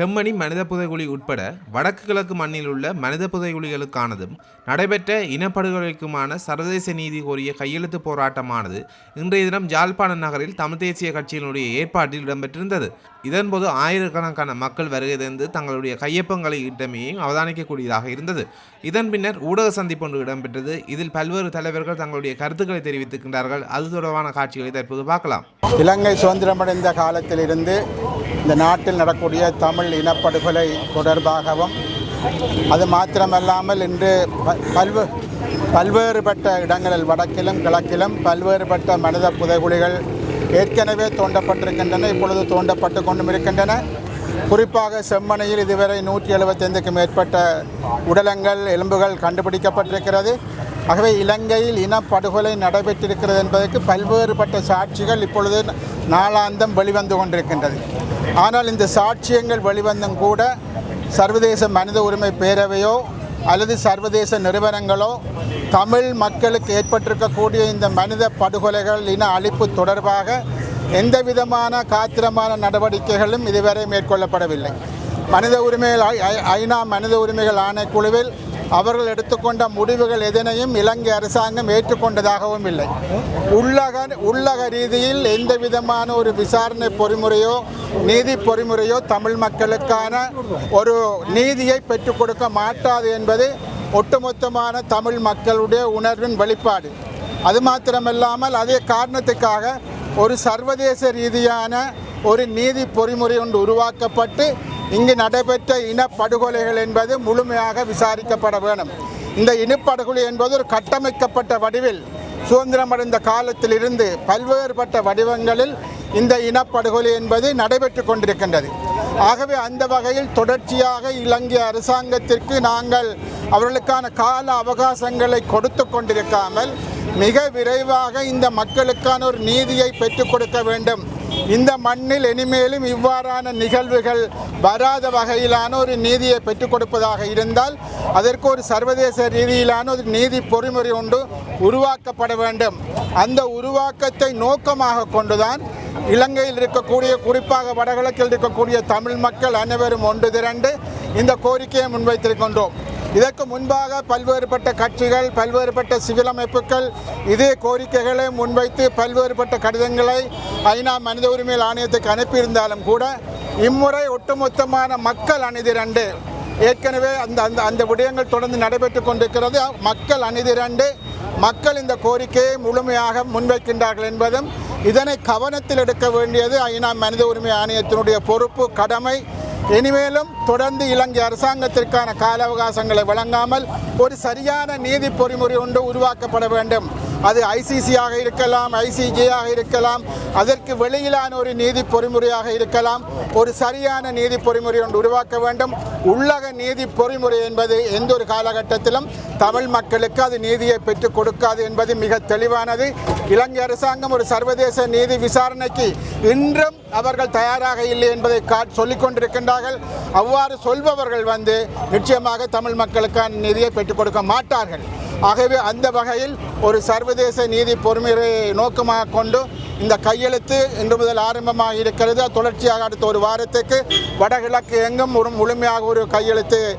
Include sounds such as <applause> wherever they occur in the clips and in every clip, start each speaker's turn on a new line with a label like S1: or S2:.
S1: செம்மணி மனித புதைகுழி உட்பட வடக்கு கிழக்கு மண்ணில் உள்ள மனித புதைகுழிகளுக்கானதும் நடைபெற்ற இனப்படுகொலைக்குமான சர்வதேச நீதி கோரிய கையெழுத்து போராட்டமானது இன்றைய தினம் ஜாழ்ப்பாண நகரில் தமிழ் தேசிய கட்சியினுடைய ஏற்பாட்டில் இடம்பெற்றிருந்தது. இதன்போது ஆயிரக்கணக்கான மக்கள் வருகை தந்து தங்களுடைய கையொப்பங்களை இட்டமையையும் அவதானிக்கக்கூடியதாக இருந்தது. இதன் பின்னர் ஊடக சந்திப்பு ஒன்று இடம்பெற்றது. இதில் பல்வேறு தலைவர்கள் தங்களுடைய கருத்துக்களை தெரிவித்திருக்கின்றார்கள். அது தொடர்பான காட்சிகளை தற்போது பார்க்கலாம்.
S2: இலங்கை சுதந்திரமடைந்த காலத்திலிருந்து இந்த நாட்டில் நடக்கூடிய தமிழ் இனப்படுகொலை தொடர்பாகவும் அது மாத்திரமல்லாமல் இன்று பல்வே பல்வேறுபட்ட இடங்களில் வடக்கிலும் கிழக்கிலும் பல்வேறுபட்ட மனித புதைகுழிகள் ஏற்கனவே தோண்டப்பட்டிருக்கின்றன இப்பொழுது தோண்டப்பட்டு கொண்டும் இருக்கின்றன. குறிப்பாக செம்மனையில் இதுவரை நூற்றி எழுபத்தைந்துக்கும் மேற்பட்ட உடலங்கள் எலும்புகள் கண்டுபிடிக்கப்பட்டிருக்கிறது. ஆகவே இலங்கையில் இனப்படுகொலை நடைபெற்றிருக்கிறது என்பதற்கு பல்வேறுபட்ட சாட்சிகள் இப்பொழுது நாளாந்தம் வெளிவந்து கொண்டிருக்கின்றது. ஆனால் இந்த சாட்சியங்கள் வெளிவந்தும் கூட சர்வதேச மனித உரிமை பேரவையோ அல்லது சர்வதேச நிறுவனங்களோ தமிழ் மக்களுக்கு ஏற்பட்டிருக்கக்கூடிய இந்த மனித படுகொலைகள் இன அழிப்பு தொடர்பாக எந்த விதமான காத்திரமான நடவடிக்கைகளும் இதுவரை மேற்கொள்ளப்படவில்லை. மனித உரிமைகள் ஐ- ஐ- ஐநா மனித உரிமைகள் ஆணைக்குழுவில் அவர்கள் எடுத்துக்கொண்ட முடிவுகள் எதனையும் இலங்கை அரசாங்கம் ஏற்றுக்கொண்டதாகவும் இல்லை. உள்ளக உள்ளக ரீதியில் எந்த விதமான ஒரு விசாரணை பொறிமுறையோ நீதி பொறிமுறையோ தமிழ் மக்களுக்கான ஒரு நீதியை பெற்றுக் கொடுக்க மாட்டாது என்பது ஒட்டுமொத்தமான தமிழ் மக்களுடைய உணர்வின் வெளிப்பாடு. அது மாத்திரமில்லாமல் அதே காரணத்துக்காக ஒரு சர்வதேச ரீதியான ஒரு நீதி பொறிமுறை ஒன்று உருவாக்கப்பட்டு இங்கு நடைபெற்ற இனப்படுகொலைகள் என்பது முழுமையாக விசாரிக்கப்பட வேண்டும். இந்த இனப்படுகொலை என்பது ஒரு கட்டமைக்கப்பட்ட வடிவில் சுதந்திரமடைந்த காலத்திலிருந்து பல்வேறுபட்ட வடிவங்களில் இந்த இனப்படுகொலை என்பது நடைபெற்று கொண்டிருக்கின்றது. ஆகவே அந்த வகையில் தொடர்ச்சியாக இலங்கை அரசாங்கத்திற்கு நாங்கள் அவர்களுக்கான கால அவகாசங்களை கொடுத்து கொண்டிருக்காமல் மிக விரைவாக இந்த மக்களுக்கான ஒரு நீதியை பெற்றுக் கொடுக்க வேண்டும். இந்த மண்ணில் இனிமேலும் இவ்வாறான நிகழ்வுகள் வராத வகையிலான ஒரு நீதியை பெற்றுக் கொடுப்பதாக இருந்தால் அதற்கு ஒரு சர்வதேச ரீதியிலான ஒரு நீதி பொறிமுறை ஒன்று உருவாக்கப்பட வேண்டும். அந்த உருவாக்கத்தை நோக்கமாக கொண்டுதான் இலங்கையில் இருக்கக்கூடிய குறிப்பாக வடகிழக்கில் இருக்கக்கூடிய தமிழ் மக்கள் அனைவரும் ஒன்று திரண்டு இந்த கோரிக்கையை முன்வைத்திருக்கின்றோம் இதற்கு முன்பாக பல்வேறுபட்ட கட்சிகள் பல்வேறுபட்ட சிவில் அமைப்புகள் இதே கோரிக்கைகளை முன்வைத்து பல்வேறுபட்ட கடிதங்களை ஐநா மனித உரிமைகள் ஆணையத்துக்கு அனுப்பியிருந்தாலும் கூட இம்முறை ஒட்டுமொத்தமான மக்கள் அணிதிரண்டு ஏற்கனவே அந்த அந்த அந்த விடயங்கள் தொடர்ந்து நடைபெற்று கொண்டிருக்கிறது. மக்கள் அணிதிரண்டு மக்கள் இந்த கோரிக்கையை முழுமையாக முன்வைக்கின்றார்கள் என்பதும் இதனை கவனத்தில் எடுக்க வேண்டியது ஐநா மனித உரிமை ஆணையத்தினுடைய பொறுப்பு கடமை. இனிமேலும் தொடர்ந்து இலங்கை அரசாங்கத்திற்கான கால அவகாசங்களை வழங்காமல் ஒரு சரியான நீதி பொறிமுறை ஒன்று உருவாக்கப்பட வேண்டும். அது ஐசிசியாக இருக்கலாம் ஐசிஜேயாக இருக்கலாம். அதற்கு வெளியிலான ஒரு நீதி பொறிமுறையாக இருக்கலாம். ஒரு சரியான நீதி பொறிமுறை ஒன்று உருவாக்க வேண்டும். உள்ளக நீதி பொறிமுறை என்பது எந்த ஒரு காலகட்டத்திலும் தமிழ் மக்களுக்கு அது நீதியை பெற்றுக் கொடுக்காது என்பது மிக தெளிவானது. இலங்கை அரசாங்கம் ஒரு சர்வதேச நீதி விசாரணைக்கு இன்றும் அவர்கள் தயாராக இல்லை என்பதை கா சொல்லிக் கொண்டிருக்கின்றார்கள். அவ்வாறு சொல்பவர்கள் வந்து நிச்சயமாக தமிழ் மக்களுக்கான நிதியை பெற்றுக் கொடுக்க மாட்டார்கள். ஆகவே அந்த வகையில் ஒரு சர்வதேச நீதி பொறுமையை நோக்கமாக கொண்டு இந்த கையெழுத்து இன்று முதல் ஆரம்பமாக இருக்கிறது. தொடர்ச்சியாக அடுத்த ஒரு வாரத்துக்கு வடகிழக்கு எங்கும் ஒரு முழுமையாக ஒரு கையெழுத்து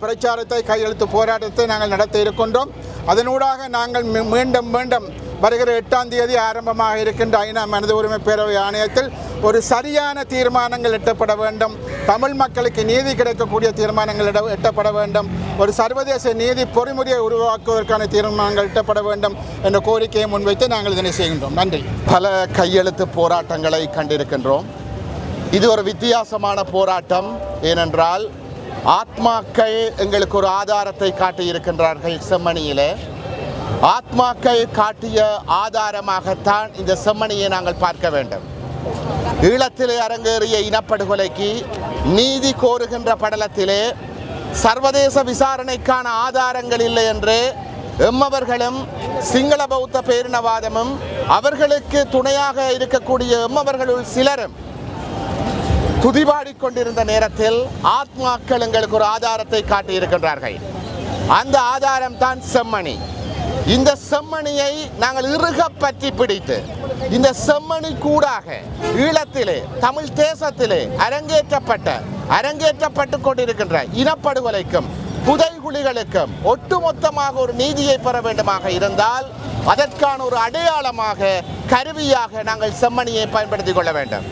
S2: பிரச்சாரத்தை கையெழுத்து போராட்டத்தை நாங்கள் நடத்த இருக்கின்றோம். அதனூடாக நாங்கள் மீ- மீண்டும் மீண்டும் வருகிற எட்டாம் தேதி ஆரம்பமாக இருக்கின்ற ஐநா மனித உரிமை பேரவை ஆணையத்தில் ஒரு சரியான தீர்மானங்கள் எட்டப்பட வேண்டும். தமிழ் மக்களுக்கு நீதி கிடைக்கக்கூடிய தீர்மானங்கள் எட்டப்பட வேண்டும். ஒரு சர்வதேச நீதி பொறிமுறையை உருவாக்குவதற்கான தீர்மானங்கள் எட்டப்பட வேண்டும் என்ற கோரிக்கையை முன்வைத்து நாங்கள் இதனை செய்கின்றோம். நன்றி.
S3: பல கையெழுத்து போராட்டங்களை கண்டிருக்கின்றோம். இது ஒரு வித்தியாசமான போராட்டம். ஏனென்றால் ஆத்மாக்கள் எங்களுக்கு ஒரு ஆதாரத்தை காட்டியிருக்கின்றார்கள் செம்மணியிலே. ஆத்மாக்கள் காட்டிய ஆதாரமாகத்தான் இந்த செம்மணியை நாங்கள் பார்க்க வேண்டும். ஈழத்திலே அரங்கேறிய இனப்படுகொலைக்கு நீதி கோருகின்ற படலத்திலே சர்வதேச விசாரணைக்கான ஆதாரங்கள் இல்லை என்று எம்மவர்களும் சிங்கள பௌத்த பேரினவாதமும் அவர்களுக்கு துணையாக இருக்கக்கூடிய எம்மவர்களுள் சிலரும் துதிபாடிக் கொண்டிருந்த நேரத்தில் ஆத்மாக்கள் எங்களுக்கு ஒரு ஆதாரத்தை காட்டியிருக்கின்றார்கள். அந்த ஆதாரம் தான் செம்மணி. இந்த செம்மணியை நாங்கள் இறுக பற்றி பிடித்து இந்த செம்மணி கூடாக ஈழத்திலே தமிழ் தேசத்திலே அரங்கேற்றப்பட்ட அரங்கேற்றப்பட்டு கொண்டிருக்கின்ற இனப்படுகொலைக்கும் புதைகுழிகளுக்கும் ஒட்டுமொத்தமாக ஒரு நீதியை பெற வேண்டுமாக இருந்தால் அதற்கான ஒரு அடையாளமாக கருவியாக நாங்கள் செம்மணியை பயன்படுத்திக் கொள்ள வேண்டும்.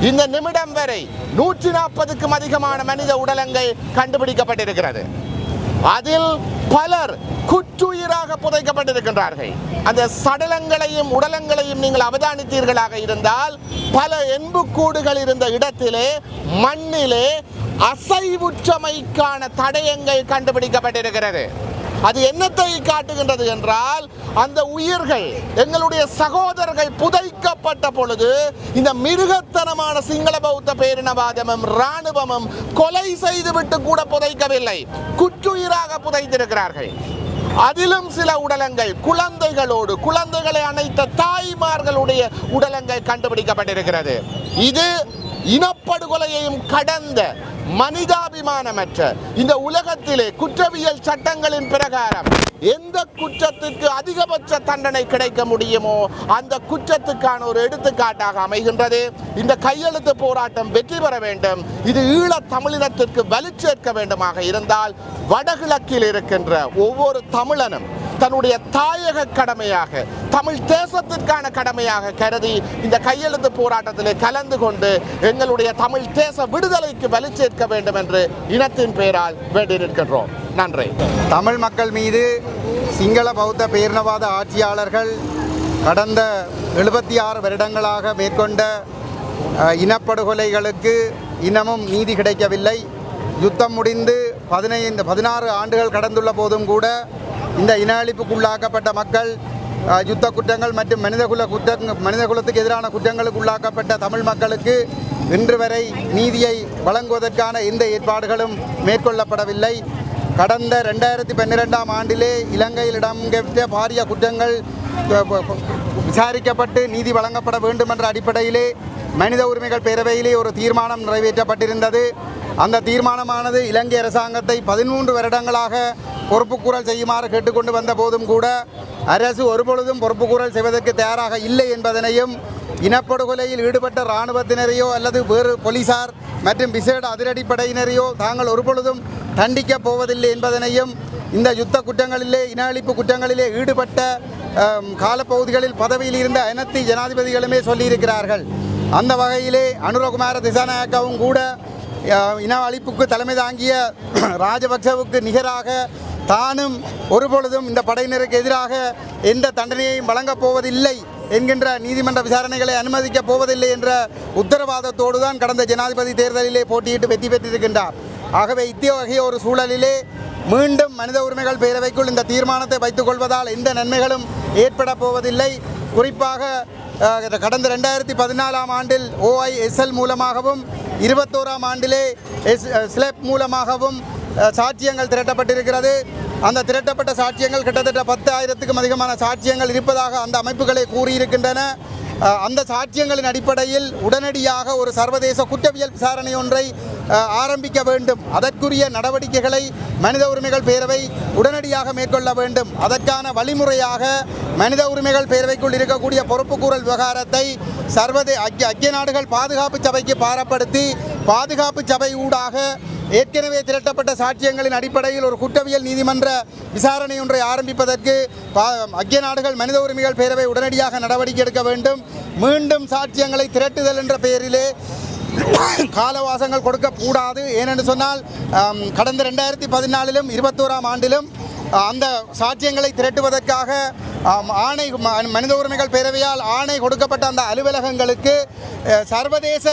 S3: இந்த நிமிடம் வரை நூற்றி நாற்பதுக்கும் அதிகமான மனித உடலங்கள் கண்டுபிடிக்கப்பட்டிருக்கிறது. அதில் பலர் குற்றுயிராக புதைக்கப்பட்டிருக்கின்றார்கள். அந்த சடலங்களையும் உடலங்களையும் நீங்கள் அவதானித்தீர்களாக இருந்தால் பல எண்புக்கூடுகள் இருந்த இடத்திலே மண்ணிலே அசைவுற்றமைக்கான தடயங்கள் கண்டுபிடிக்கப்பட்டிருக்கிறது. அது என்னத்தை காட்டுகின்றது என்றால் அந்த உயிர்கள் எங்களுடைய சகோதரர்கள் புதைக்கப்பட்ட பொழுது இந்த மிருகத்தனமான சிங்கள பௌத்த பேரினவாதமும் இராணுவமும் கொலை செய்துவிட்டு கூட புதைக்கவில்லை. குற்றுயிராக புதைத்திருக்கிறார்கள். அதிலும் சில உடலங்கள் குழந்தைகளோடு குழந்தைகளை அணைத்த தாய்மார்களுடைய உடலங்கள் கண்டுபிடிக்கப்பட்டிருக்கிறது. இது இனப்படுகொலையையும் கடந்த மனிதாபிமானமற்ற. இந்த உலகத்திலே குற்றவியல் சட்டங்களின் பிரகாரம் எந்த குற்றத்துக்கு அதிகபட்ச தண்டனை கிடைக்க முடியுமோ அந்த குற்றத்துக்கான ஒரு எடுத்துக்காட்டாக அமைகின்றது. இந்த கையெழுத்து போராட்டம் வெற்றி பெற வேண்டும். இது ஈழ தமிழினத்திற்கு வலுச்சேர்க்க வேண்டுமாக இருந்தால் வடகிழக்கில் இருக்கின்ற ஒவ்வொரு தமிழனும் தன்னுடைய தாயக கடமையாக தமிழ் தேசத்திற்கான கடமையாக கருதி இந்த கையெழுத்து போராட்டத்திலே கலந்து கொண்டு எங்களுடைய தமிழ் தேச விடுதலைக்கு வலுச்சேர்க்க வேண்டும் என்று இனத்தின் பெயரால் வேண்டியிருக்கின்றோம் நன்றி.
S4: தமிழ் மக்கள் மீது சிங்கள பௌத்த பேரினவாத ஆட்சியாளர்கள் கடந்த எழுபத்தி ஆறு வருடங்களாக மேற்கொண்ட இனப்படுகொலைகளுக்கு இன்னமும் நீதி கிடைக்கவில்லை. யுத்தம் முடிந்து பதினைந்து பதினாறு ஆண்டுகள் கடந்துள்ள போதும் கூட இந்த இன அழிப்புக்குள்ளாக்கப்பட்ட மக்கள் யுத்த குற்றங்கள் மற்றும் மனிதகுல குற்ற மனிதகுலத்துக்கு எதிரான குற்றங்களுக்கு உள்ளாக்கப்பட்ட தமிழ் மக்களுக்கு இன்று வரை நீதியை வழங்குவதற்கான எந்த ஏற்பாடுகளும் மேற்கொள்ளப்படவில்லை கடந்த ரெண்டாயிரத்தி பன்னிரெண்டாம் ஆண்டிலே இலங்கையில் இடம்பெற்ற பாரிய குற்றங்கள் விசாரிக்கப்பட்டு நீதி வழங்கப்பட வேண்டும் என்ற அடிப்படையிலே மனித உரிமைகள் பேரவையிலே ஒரு தீர்மானம் நிறைவேற்றப்பட்டிருந்தது அந்த தீர்மானமானது இலங்கை அரசாங்கத்தை பதிமூன்று வருடங்களாக பொறுப்புக்கூறல் செய்யுமாறு கேட்டுக்கொண்டு வந்த போதும் கூட அரசு ஒருபொழுதும் பொறுப்புக்கூறல் செய்வதற்கு தயாராக இல்லை என்பதனையும் இனப்படுகொலையில் ஈடுபட்ட இராணுவத்தினரையோ அல்லது வேறு போலீசார் மற்றும் விசேட அதிரடிப்படையினரையோ தாங்கள் ஒருபொழுதும் தண்டிக்கப் போவதில்லை என்பதனையும் இந்த யுத்த குற்றங்களிலே இன அழிப்பு குற்றங்களிலே ஈடுபட்ட காலப்பகுதிகளில் பதவியில் இருந்த அனைத்து ஜனாதிபதிகளுமே சொல்லியிருக்கிறார்கள். அந்த வகையிலே அனுரகுமார திசாநாயக்காவும் கூட இன அழிப்புக்கு தலைமை தாங்கிய <clears throat> ராஜபக்சவுக்கு நிகராக தானும் ஒருபொழுதும் இந்த படையினருக்கு எதிராக எந்த தண்டனையையும் வழங்கப் போவதில்லை என்கின்ற நீதிமன்ற விசாரணைகளை அனுமதிக்கப் போவதில்லை என்ற உத்தரவாதத்தோடு தான் கடந்த ஜனாதிபதி தேர்தலிலே போட்டியிட்டு வெற்றி பெற்றிருக்கின்றார். ஆகவே இத்தகைய ஒரு சூழலிலே மீண்டும் மனித உரிமைகள் பேரவைக்குள் இந்த தீர்மானத்தை வைத்துக் கொள்வதால் எந்த நன்மைகளும் ஏற்பட போவதில்லை. குறிப்பாக கடந்த ரெண்டாயிரத்தி பதினாலாம் ஆண்டில் ஓஐஎஸ்எல் மூலமாகவும் இருபத்தோராம் ஆண்டிலே எஸ் ஸ்லெப் மூலமாகவும் சாட்சியங்கள் திரட்டப்பட்டிருக்கிறது. அந்த திரட்டப்பட்ட சாட்சியங்கள் கிட்டத்தட்ட பத்தாயிரத்துக்கும் அதிகமான சாட்சியங்கள் இருப்பதாக அந்த அமைப்புகளை கூறியிருக்கின்றன. அந்த சாட்சியங்களின் அடிப்படையில் உடனடியாக ஒரு சர்வதேச குற்றவியல் விசாரணை ஒன்றை ஆரம்பிக்க வேண்டும். அதற்குரிய நடவடிக்கைகளை மனித உரிமைகள் பேரவை உடனடியாக மேற்கொள்ள வேண்டும். அதற்கான வழிமுறையாக மனித உரிமைகள் பேரவைக்குள் இருக்கக்கூடிய பொறுப்புக்கூறல் விவகாரத்தை சர்வதே ஐக்கிய ஐக்கிய நாடுகள் பாதுகாப்பு சபைக்கு பாரப்படுத்தி பாதுகாப்பு சபை ஊடாக ஏற்கனவே திரட்டப்பட்ட சாட்சியங்களின் அடிப்படையில் ஒரு குற்றவியல் நீதிமன்ற விசாரணை ஒன்றை ஆரம்பிப்பதற்கு பா- ஐக்கிய நாடுகள் மனித உரிமைகள் பேரவை உடனடியாக நடவடிக்கை எடுக்க வேண்டும். மீண்டும் சாட்சியங்களை திரட்டுதல் என்ற பெயரிலே காலவாசங்கள் கொடுக்கக்கூடாது. ஏனென்று சொன்னால் கடந்த ரெண்டாயிரத்தி பதினாலிலும் இருபத்தோராம் ஆண்டிலும் அந்த சாட்சியங்களை திரட்டுவதற்காக ஆணை ம- மனித உரிமைகள் பேரவையால் ஆணை கொடுக்கப்பட்ட அந்த அலுவலகங்களுக்கு சர்வதேச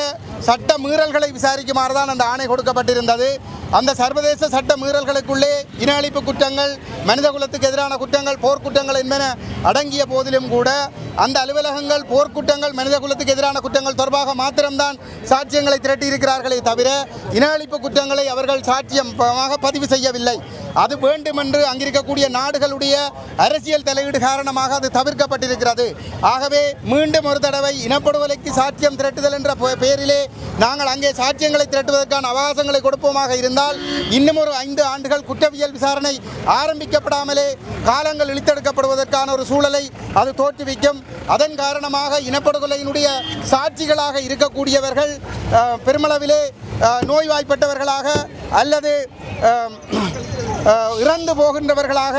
S4: சட்ட மீறல்களை விசாரிக்குமாறு தான் அந்த ஆணை கொடுக்கப்பட்டிருந்தது. அந்த சர்வதேச சட்ட மீறல்களுக்குள்ளே இன அழிப்பு குற்றங்கள் மனித குலத்துக்கு எதிரான குற்றங்கள் போர்க்குற்றங்கள் என்பன அடங்கிய போதிலும் கூட அந்த அலுவலகங்கள் போர்க்குற்றங்கள் மனித குலத்துக்கு எதிரான குற்றங்கள் தொடர்பாக மாத்திரம்தான் சாட்சியங்களை திரட்டியிருக்கிறார்களே தவிர இன அழிப்பு குற்றங்களை அவர்கள் சாட்சியமாக பதிவு செய்யவில்லை. அது வேண்டுமென்று அங்கிருக்கக்கூடிய நாடுகளுடைய அரசியல் தலையீடு காரணமாக அது தவிர்க்கப்பட்டிருக்கிறது. ஆகவே மீண்டும் ஒரு தடவை இனப்படுகொலைக்கு சாட்சியம் திரட்டுதல் என்ற பெயரிலே நாங்கள் அங்கே சாட்சியங்களை திரட்டுவதற்கான அவகாசங்களை கொடுப்போமாக இருந்தால் இன்னும் ஒரு ஐந்து ஆண்டுகள் குற்றவியல் விசாரணை ஆரம்பிக்கப்படாமலே காலங்கள் இழுத்தெடுக்கப்படுவதற்கான ஒரு சூழலை அது தோற்றுவிக்கும். அதன் காரணமாக இனப்படுகொலையினுடைய சாட்சிகளாக இருக்கக்கூடியவர்கள் பெருமளவிலே நோய்வாய்ப்பட்டவர்களாக அல்லது இறந்து போகின்றவர்களாக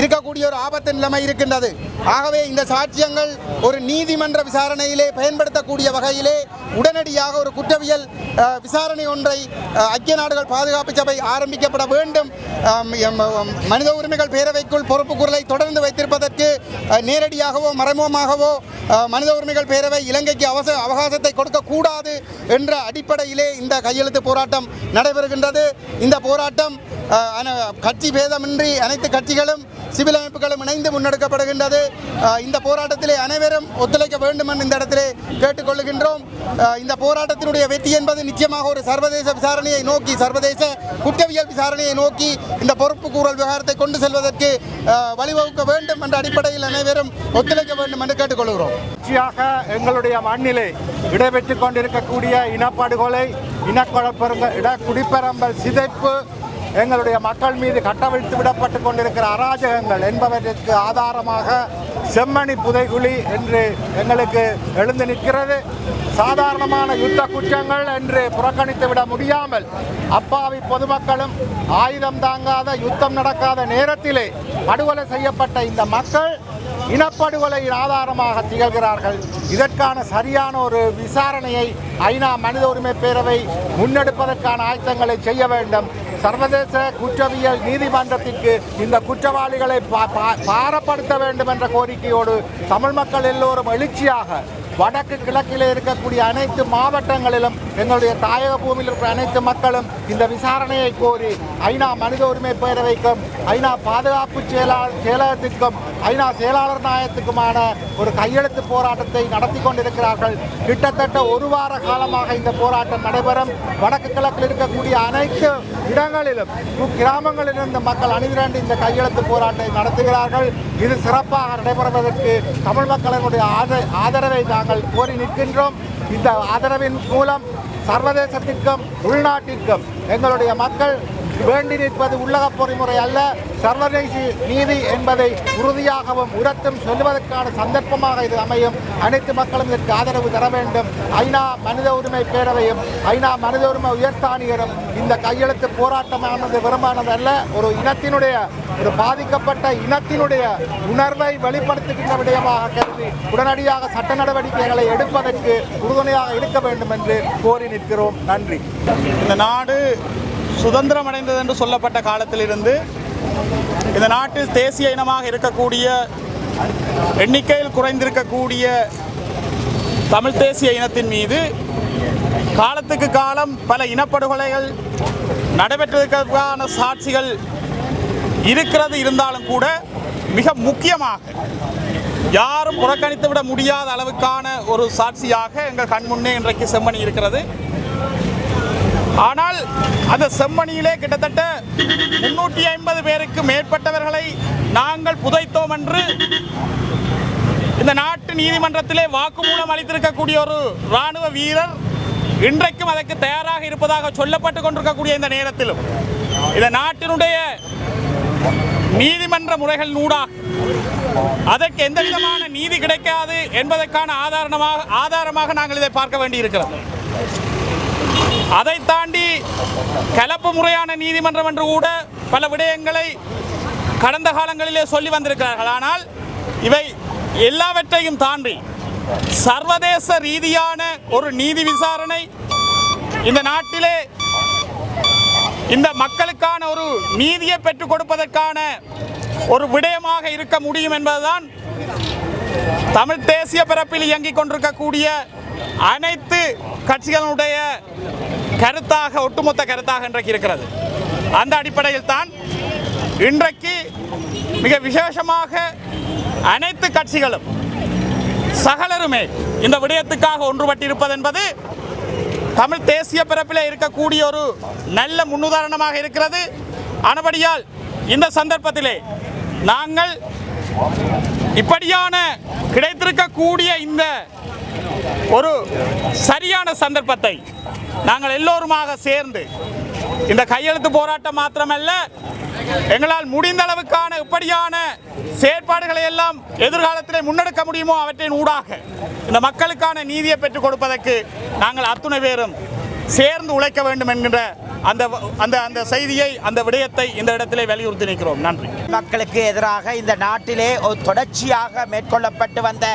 S4: இருக்கக்கூடிய ஒரு ஆபத்து நிலைமை இருக்கின்றது. ஆகவே இந்த சாட்சியங்கள் ஒரு நீதிமன்ற விசாரணையிலே பயன்படுத்தக்கூடிய வகையிலே உடனடியாக ஒரு குற்றவியல் விசாரணை ஒன்றை ஐக்கிய நாடுகள் பாதுகாப்பு சபை ஆரம்பிக்கப்பட வேண்டும். மனித உரிமைகள் பேரவைக்குள் பொறுப்பு குரலை தொடர்ந்து வைத்திருப்பதற்கு நேரடியாகவோ மறைமுகமாகவோ மனித உரிமைகள் பேரவை இலங்கைக்கு அவச அவகாசத்தை கொடுக்கக்கூடாது என்ற அடிப்படையிலே இந்த கையெழுத்து போராட்டம் நடைபெறுகின்றது. இந்த போராட்டம் கட்சி பேதமின்றி அனைத்து கட்சிகளும் சிவில் அமைப்புகளும் இணைந்து முன்னெடுக்கப்படுகின்றது. இந்த போராட்டத்திலே அனைவரும் ஒத்துழைக்க வேண்டும் என்று இந்த இடத்திலே கேட்டுக்கொள்கின்றோம். இந்த போராட்டத்தினுடைய வெற்றி என்பது நிச்சயமாக ஒரு சர்வதேச விசாரணையை நோக்கி சர்வதேச குற்றவியல் விசாரணையை நோக்கி இந்த பொறுப்பு கூறல் விவகாரத்தை கொண்டு செல்வதற்கு வழிவகுக்க வேண்டும் என்ற அடிப்படையில் அனைவரும் ஒத்துழைக்க வேண்டும் என்று கேட்டுக்கொள்கிறோம்.
S5: தொடர்ச்சியாக எங்களுடைய மண்ணிலே இடம்பெற்றுக் கொண்டிருக்கக்கூடிய இனப்படுகொலை இனக்குழப்பருங்க இட குடிப்பெரம்பல் சிதைப்பு எங்களுடைய மக்கள் மீது கட்டவிழ்த்து விடப்பட்டு கொண்டிருக்கிற அராஜகங்கள் என்பவற்றிற்கு ஆதாரமாக செம்மணி புதைகுழி என்று எங்களுக்கு எழுந்து நிற்கிறது. சாதாரணமான யுத்த குற்றங்கள் என்று புறக்கணித்து விட முடியாமல் அப்பாவி பொதுமக்களும் ஆயுதம் தாங்காத யுத்தம் நடக்காத நேரத்திலே படுகொலை செய்யப்பட்ட இந்த மக்கள் இனப்படுகொலையின் ஆதாரமாக திகழ்கிறார்கள். இதற்கான சரியான ஒரு விசாரணையை ஐநா மனித உரிமை பேரவை முன்னெடுப்பதற்கான ஆயத்தங்களை செய்ய வேண்டும். சர்வதேச குற்றவியல் நீதிமன்றத்திற்கு இந்த குற்றவாளிகளை பா- பா- பாரப்படுத்த வேண்டும் என்ற கோரிக்கையோடு தமிழ் மக்கள் எல்லோரும் எழுச்சியாக வடக்கு கிழக்கில் இருக்கக்கூடிய அனைத்து மாவட்டங்களிலும் எங்களுடைய தாயக பூமியில் இருக்கிற அனைத்து மக்களும் இந்த விசாரணையை கோரி ஐநா மனித உரிமை பேரவைக்கும் ஐநா பாதுகாப்பு செயலாளர் செயலகத்திற்கும் ஐநா செயலாளர் நாயகத்துக்குமான ஒரு கையெழுத்து போராட்டத்தை நடத்தி கொண்டிருக்கிறார்கள். கிட்டத்தட்ட ஒரு வார காலமாக இந்த போராட்டம் நடைபெறும். வடக்கு கிழக்கில் இருக்கக்கூடிய அனைத்து இடங்களிலும் கிராமங்களிலிருந்து மக்கள் அணிதிரண்டு இந்த கையெழுத்து போராட்டத்தை நடத்துகிறார்கள். இது சிறப்பாக நடைபெறுவதற்கு தமிழ் மக்களினுடைய ஆத- ஆதரவை நாங்கள் கோரி நிற்கின்றோம். இந்த ஆதரவின் மூலம் சர்வதேசத்திற்கும் உள்நாட்டிற்கும் எங்களுடைய மக்கள் வேண்டி நிற்பது உள்ளக பொறிமுறை அல்ல. சர்வதேச நீதி என்பதை உறுதியாகவும் உரத்தும் சொல்லுவதற்கான சந்தர்ப்பமாக இது அமையும். அனைத்து மக்களும் இதற்கு ஆதரவு தர வேண்டும். ஐநா மனித உரிமை பேரவையும் ஐநா மனித உரிமை உயர்த்தாணியரும் இந்த கையெழுத்து போராட்டமானது விரும்பானது அல்ல. ஒரு இனத்தினுடைய ஒரு பாதிக்கப்பட்ட இனத்தினுடைய உணர்வை வெளிப்படுத்துகின்ற விடயமாக கருதி உடனடியாக சட்ட நடவடிக்கைகளை எடுப்பதற்கு உறுதுணையாக இருக்க வேண்டும் என்று கோரி நிற்கிறோம். நன்றி.
S6: இந்த நாடு சுதந்திரம் அடைந்தது என்று சொல்லப்பட்ட காலத்திலிருந்து இந்த நாட்டில் தேசிய இனமாக இருக்கக்கூடிய எண்ணிக்கையில் குறைந்திருக்கக்கூடிய தமிழ் தேசிய இனத்தின் மீது காலத்துக்கு காலம் பல இனப்படுகொலைகள் நடைபெற்றதற்கான சாட்சிகள் இருக்கிறது இருந்தாலும் கூட மிக முக்கியமாக யாரும் புறக்கணித்து விட முடியாத அளவுக்கான ஒரு சாட்சியாக எங்கள் கண்முன்னே இன்றைக்கு செம்மணி இருக்கிறது. ஆனால் அந்த செம்மணியிலே கிட்டத்தட்ட முன்னூற்றி ஐம்பது பேருக்கு மேற்பட்டவர்களை நாங்கள் புதைத்தோம் என்று இந்த நாட்டு நீதிமன்றத்திலே வாக்குமூலம் அளித்திருக்கக்கூடிய ஒரு ராணுவ வீரர் இன்றைக்கும் அதற்கு தயாராக இருப்பதாக சொல்லப்பட்டு கொண்டிருக்கக்கூடிய இந்த நேரத்திலும் இந்த நாட்டினுடைய நீதிமன்ற முறைகள் நூடாக அதற்கு எந்த விதமான நீதி கிடைக்காது என்பதற்கான ஆதாரமாக ஆதாரமாக நாங்கள் இதை பார்க்க வேண்டியிருக்கிறோம் அதை தாண்டி கலப்பு முறையான நீதிமன்றம் என்று கூட பல விடயங்களை கடந்த காலங்களிலே சொல்லி வந்திருக்கிறார்கள். ஆனால் இவை எல்லாவற்றையும் தாண்டி சர்வதேச ரீதியான ஒரு நீதி விசாரணை இந்த நாட்டிலே இந்த மக்களுக்கான ஒரு நீதியை பெற்றுக் கொடுப்பதற்கான ஒரு விடயமாக இருக்க முடியும் என்பதுதான் தமிழ் தேசிய பிறப்பில் இயங்கிக் கொண்டிருக்கக்கூடிய அனைத்து கட்சிகளுடைய கருத்தாக ஒட்டுமொத்த கருத்தாக இன்றைக்கு இருக்கிறது. அந்த அடிப்படையில் தான் இன்றைக்கு மிக விசேஷமாக அனைத்து கட்சிகளும் சகலருமே இந்த விடயத்துக்காக ஒன்றுபட்டிருப்பது என்பது தமிழ் தேசிய பிறப்பில் இருக்கக்கூடிய ஒரு நல்ல முன்னுதாரணமாக இருக்கிறது. ஆனபடியால் இந்த சந்தர்ப்பத்திலே நாங்கள் இப்படியான கிடைத்திருக்கக்கூடிய இந்த ஒரு சரியான சந்தர்ப்பத்தை நாங்கள் எல்லோருமாக சேர்ந்து இந்த கையெழுத்து போராட்டம் மாத்திரமல்ல எங்களால் முடிந்த அளவுக்கான இப்படியான செயற்பாடுகளை எல்லாம் எதிர்காலத்திலே முன்னெடுக்க முடியுமோ அவற்றின் ஊடாக இந்த மக்களுக்கான நீதியை பெற்றுக் கொடுப்பதற்கு நாங்கள் அத்துணை பேரும் சேர்ந்து உழைக்க வேண்டும் என்கின்ற அந்த அந்த அந்த செய்தியை அந்த விடயத்தை இந்த இடத்திலே வலியுறுத்தி நிற்கிறோம். நன்றி.
S7: மக்களுக்கு எதிராக இந்த நாட்டிலே ஒரு தொடர்ச்சியாக மேற்கொள்ளப்பட்டு வந்த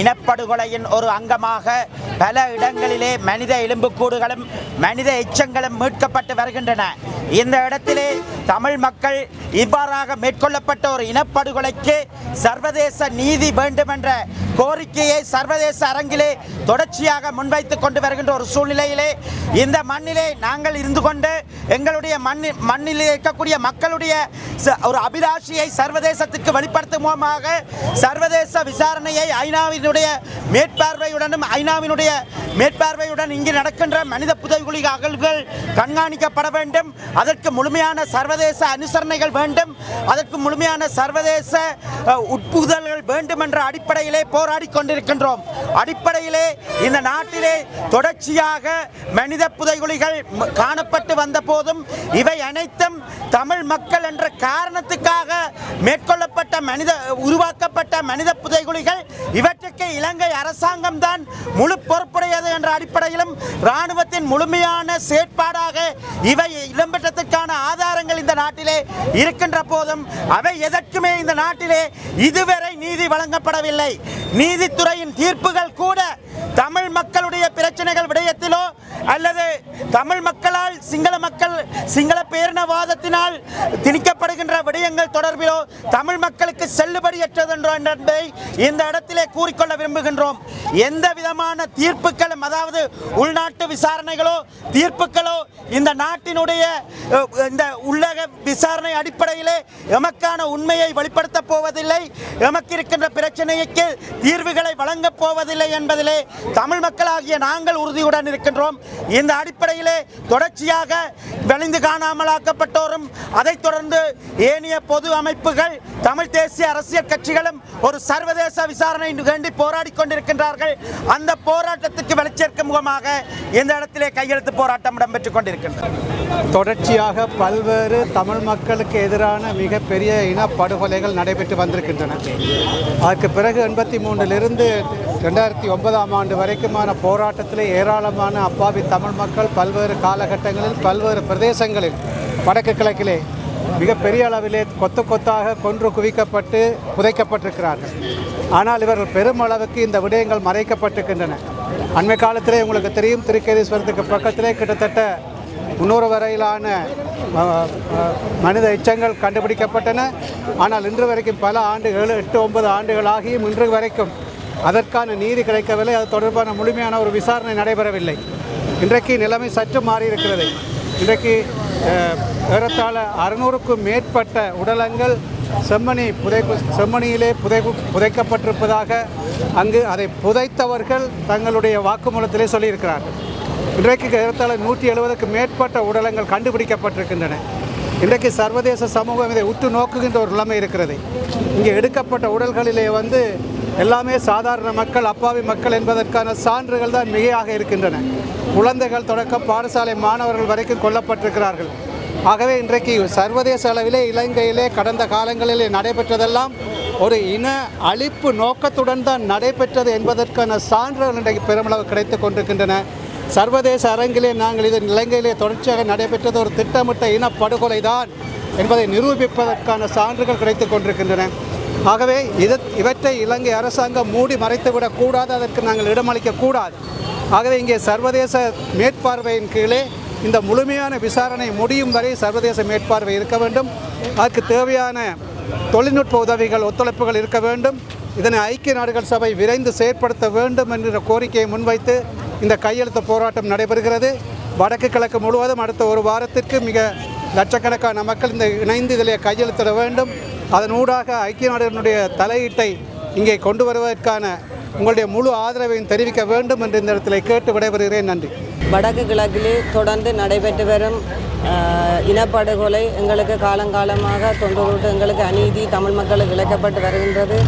S7: இனப்படுகொலையின் ஒரு அங்கமாக பல இடங்களிலே மனித எலும்புக்கூடுகளும் மனித எச்சங்களும் மீட்கப்பட்டு வருகின்றன. இந்த இடத்திலே தமிழ் மக்கள் இவ்வாறாக மேற்கொள்ளப்பட்ட ஒரு இனப்படுகொலைக்கு சர்வதேச நீதி வேண்டும் என்ற கோரிக்கையை சர்வதேச அரங்கிலே தொடர்ச்சியாக முன்வைத்துக் கொண்டு வருகின்ற ஒரு சூழ்நிலையிலே இந்த மண்ணிலே நாங்கள் இருந்து கொண்டு எங்களுடைய மண்ணில் மண்ணில் இருக்கக்கூடிய மக்களுடைய ஒரு அபிலாஷியை சர்வதேசத்துக்கு வெளிப்படுத்தும் மூலமாக சர்வதேச விசாரணையை ஐநாவினுடைய மேற்பார்வையுடனும் ஐநாவினுடைய மேற்பார்வையுடன் இங்கு நடக்கின்ற மனித புதைகுழி அகழ்வுகள் கண்காணிக்கப்பட வேண்டும். அதற்கு முழுமையான சர்வதேச அனுசரணைகள் வேண்டும். அதற்கு முழுமையான சர்வதேச உட்புதல்கள் வேண்டும் என்ற அடிப்படையிலே போராடி கொண்டிருக்கின்றோம். அடிப்படையிலே இந்த நாட்டிலே தொடர்ச்சியாக மனித புதைகுழிகள் காணப்பட்டு வந்த போதும் இவை அனைத்தும் தமிழ் மக்கள் என்ற காரணத்துக்காக மேற்கொள்ளப்பட்ட மனித உருவாக்கப்பட்ட மனித புதைகுழிகள். இவற்றுக்கு இலங்கை அரசாங்கம் தான் முழு பொறுப்புடையது என்ற அடிப்படையிலும் இராணுவத்தின் முழுமையான செயற்பாடாக இவை இடம்பெற்றதற்கான ஆதாரங்கள் இந்த நாட்டிலே இருக்கின்ற போதும் அவை எதற்குமே இந்த நாட்டிலே இதுவரை நீதி வழங்கப்படவில்லை. நீதித்துறையின் தீர்ப்புகள் கூட தமிழ் மக்களுடைய பிரச்சனைகள் விடயத்திலோ அல்லது தமிழ் மக்களால் சிங்கள மக்கள் சிங்கள பேரினவாதத்தினால் திணிக்கப்படுகின்ற விடயங்கள் தொடர்பிலோ தமிழ் மக்களுக்கு செல்லுபடியற்றது என்பதை இந்த இடத்திலே கூறிக்கொள்ள விரும்புகின்றோம். எந்த விதமான தீர்ப்புகளும் அதாவது உள்நாட்டு விசாரணைகளோ தீர்ப்புகளோ இந்த நாட்டினுடைய இந்த உள்ளக விசாரணை அடிப்படையிலே எமக்கான உண்மையை வெளிப்படுத்தப் போவதில்லை. எமக்கு இருக்கின்ற பிரச்சனைக்கு தீர்வுகளை வழங்கப் போவதில்லை என்பதிலே தமிழ் மக்களாகிய நாங்கள் உறுதியுடன் இருக்கின்றோம். இந்த அடிப்படையிலே தொடர்ச்சியாக வெளிந்து காணாமலாக்கப்பட்டோரும் அதைத் தொடர்ந்து ஏனைய பொது அமைப்புகள் தமிழ் தேசிய அரசியல் கட்சிகளும் ஒரு சர்வதேச விசாரணை வேண்டி போராடி கொண்டிருக்கின்றார்கள். அந்த போராட்டத்துக்கு வெளிச்சேர்க்கும் முகமாக இந்த இடத்திலே கையெழுத்து போராட்டம் இடம்பெற்றுக் கொண்டிருக்கின்றது.
S8: தொடர்ச்சியாக பல்வேறு தமிழ் மக்களுக்கு எதிரான மிகப்பெரிய இனப்படுகொலைகள் நடைபெற்று வந்திருக்கின்றன. அதற்கு பிறகு எண்பத்தி மூன்றிலிருந்து ரெண்டாயிரத்தி ஒன்பதாம் ஆண்டு வரைக்குமான போராட்டத்தில் ஏராளமான அப்பாவி தமிழ் மக்கள் பல்வேறு காலகட்டங்களில் பல்வேறு பிரதேசங்களில் வடக்கு கிழக்கிலே மிகப்பெரிய அளவிலே கொத்து கொத்தாக கொன்று குவிக்கப்பட்டு புதைக்கப்பட்டிருக்கிறார்கள். ஆனால் இவர்கள் பெருமளவுக்கு இந்த விடயங்கள் மறைக்கப்பட்டிருக்கின்றன. அண்மை காலத்திலே உங்களுக்கு தெரியும் திருக்கேதீஸ்வரத்துக்கு பக்கத்திலே கிட்டத்தட்ட முன்னூறு வரையிலான மனித எச்சங்கள் கண்டுபிடிக்கப்பட்டன. ஆனால் இன்று வரைக்கும் பல ஆண்டுகள் எட்டு ஒன்பது ஆண்டுகளாகியும் இன்று வரைக்கும் அதற்கான நீதி கிடைக்கவில்லை. அது தொடர்பான முழுமையான ஒரு விசாரணை நடைபெறவில்லை. இன்றைக்கு நிலைமை சற்று மாறியிருக்கிறது. இன்றைக்கு ஏறத்தாழ அறுநூறுக்கும் மேற்பட்ட உடலங்கள் செம்மணி புதை செம்மணியிலே புதை புதைக்கப்பட்டிருப்பதாக அங்கு அதை புதைத்தவர்கள் தங்களுடைய வாக்குமூலத்திலே சொல்லியிருக்கிறார்கள். இன்றைக்கு ஏறத்தாழ நூற்றி எழுபதுக்கு மேற்பட்ட உடலங்கள் கண்டுபிடிக்கப்பட்டிருக்கின்றன. இன்றைக்கு சர்வதேச சமூகம் இதை உற்று நோக்குகின்ற ஒரு நிலைமை இருக்கிறது. இங்கே எடுக்கப்பட்ட உடல்களிலே வந்து எல்லாமே சாதாரண மக்கள் அப்பாவி மக்கள் என்பதற்கான சான்றுகள் தான் மிகையாக இருக்கின்றன. குழந்தைகள் தொடக்க பாடசாலை மாணவர்கள் வரைக்கும் கொல்லப்பட்டிருக்கிறார்கள். ஆகவே இன்றைக்கு சர்வதேச அளவிலே இலங்கையிலே கடந்த காலங்களிலே நடைபெற்றதெல்லாம் ஒரு இன அழிப்பு நோக்கத்துடன் தான் நடைபெற்றது என்பதற்கான சான்றுகள் இன்றைக்கு பெருமளவு கிடைத்து கொண்டிருக்கின்றன. சர்வதேச அரங்கிலே நாங்கள் இது இலங்கையிலே தொடர்ச்சியாக நடைபெற்றது ஒரு திட்டமிட்ட இனப்படுகொலை தான் என்பதை நிரூபிப்பதற்கான சான்றுகள் கிடைத்து கொண்டிருக்கின்றன. ஆகவே இது இவற்றை இலங்கை அரசாங்கம் மூடி மறைத்துவிடக் கூடாது அதற்கு நாங்கள் இடமளிக்க கூடாது. ஆகவே இங்கே சர்வதேச மேற்பார்வையின் கீழே இந்த முழுமையான விசாரணை முடியும் வரை சர்வதேச மேற்பார்வை இருக்க வேண்டும். அதற்கு தேவையான தொழில்நுட்ப உதவிகள் ஒத்துழைப்புகள் இருக்க வேண்டும். இதனை ஐக்கிய நாடுகள் சபை விரைந்து செயற்படுத்த வேண்டும் என்கிற கோரிக்கையை முன்வைத்து இந்த கையெழுத்து போராட்டம் நடைபெறுகிறது. வடக்கு கிழக்கு முழுவதும் அடுத்த ஒரு வாரத்திற்கு மிக லட்சக்கணக்கான மக்கள் இந்த இணைந்து இதில் கையெழுத்திட வேண்டும். அதன் ஊடாக ஐக்கிய நாடுகளுடைய தலையீட்டை இங்கே கொண்டு வருவதற்கான உங்களுடைய முழு ஆதரவையும் தெரிவிக்க வேண்டும் என்று இந்த இடத்துல கேட்டு விடைபெறுகிறேன். நன்றி.
S9: வடக்கு கிழக்கிலே தொடர்ந்து நடைபெற்று வரும் இனப்படுகொலை எங்களுக்கு காலங்காலமாக தொண்டரோட்டு எங்களுக்கு அநீதி தமிழ் மக்களுக்கு இழைக்கப்பட்டு வருகின்றது.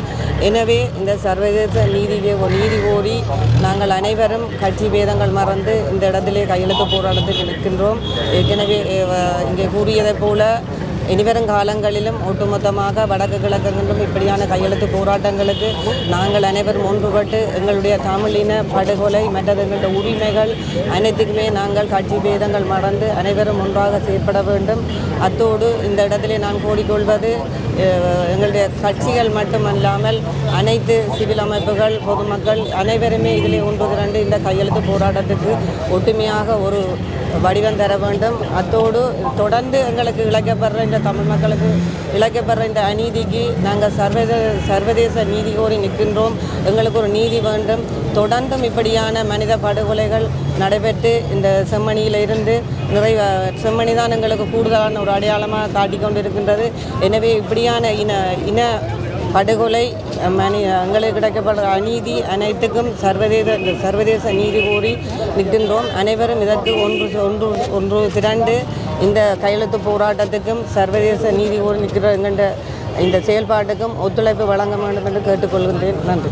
S9: எனவே இந்த சர்வதேச நீதி நீதி கோரி நாங்கள் அனைவரும் கட்சி பேதங்கள் மறந்து இந்த இடத்திலே கையெழுத்து போராட்டத்தில் நிற்கின்றோம். ஏற்கனவே இங்கே கூறியதைப் போல இனிவரும் காலங்களிலும் ஒட்டுமொத்தமாக வடக்கு கிழக்கெங்கும் இப்படியான கையெழுத்து போராட்டங்களுக்கு நாங்கள் அனைவரும் ஒன்றுபட்டு எங்களுடைய தமிழின படுகொலை மற்றது எங்களுடைய உரிமைகள் அனைத்துக்குமே நாங்கள் கட்சி பேதங்கள் மறந்து அனைவரும் ஒன்றாக செயற்பட வேண்டும். அத்தோடு இந்த இடத்திலே நான் கோரிக்கொள்வது எங்களுடைய கட்சிகள் மட்டுமல்லாமல் அனைத்து சிவில் அமைப்புகள் பொதுமக்கள் அனைவருமே இதிலே ஒன்று திரண்டு இந்த கையெழுத்து போராட்டத்துக்கு ஒற்றுமையாக ஒரு வடிவம் தர வேண்டும். அத்தோடு தொடர்ந்து எங்களுக்கு இழைக்கப்படுற இந்த தமிழ் மக்களுக்கு இழைக்கப்படுற இந்த அநீதிக்கு நாங்கள் சர்வதேச சர்வதேச நீதி கோரி நிற்கின்றோம். எங்களுக்கு ஒரு நீதி வேண்டும். தொடர்ந்தும் இப்படியான மனித படுகொலைகள் நடைபெற்று இந்த செம்மணியில் இருந்து நிறைய செம்மணி தான் எங்களுக்கு கூடுதலான ஒரு அடையாளமாக காட்டிக்கொண்டிருக்கின்றது. எனவே இப்படியான இன இன படுகொலை மனி எங்களுக்கு கிடைக்கப்படுற அநீதி அனைத்துக்கும் சர்வதேச சர்வதேச நீதி கோரி நிற்கின்றோம். அனைவரும் இதற்கு ஒன்று ஒன்று ஒன்று திரண்டு இந்த கையெழுத்து போராட்டத்துக்கும் சர்வதேச நீதி கோரி நிற்கிற இந்த செயல்பாட்டுக்கும் ஒத்துழைப்பு வழங்க வேண்டும் என்று கேட்டுக்கொள்கின்றேன். நன்றி.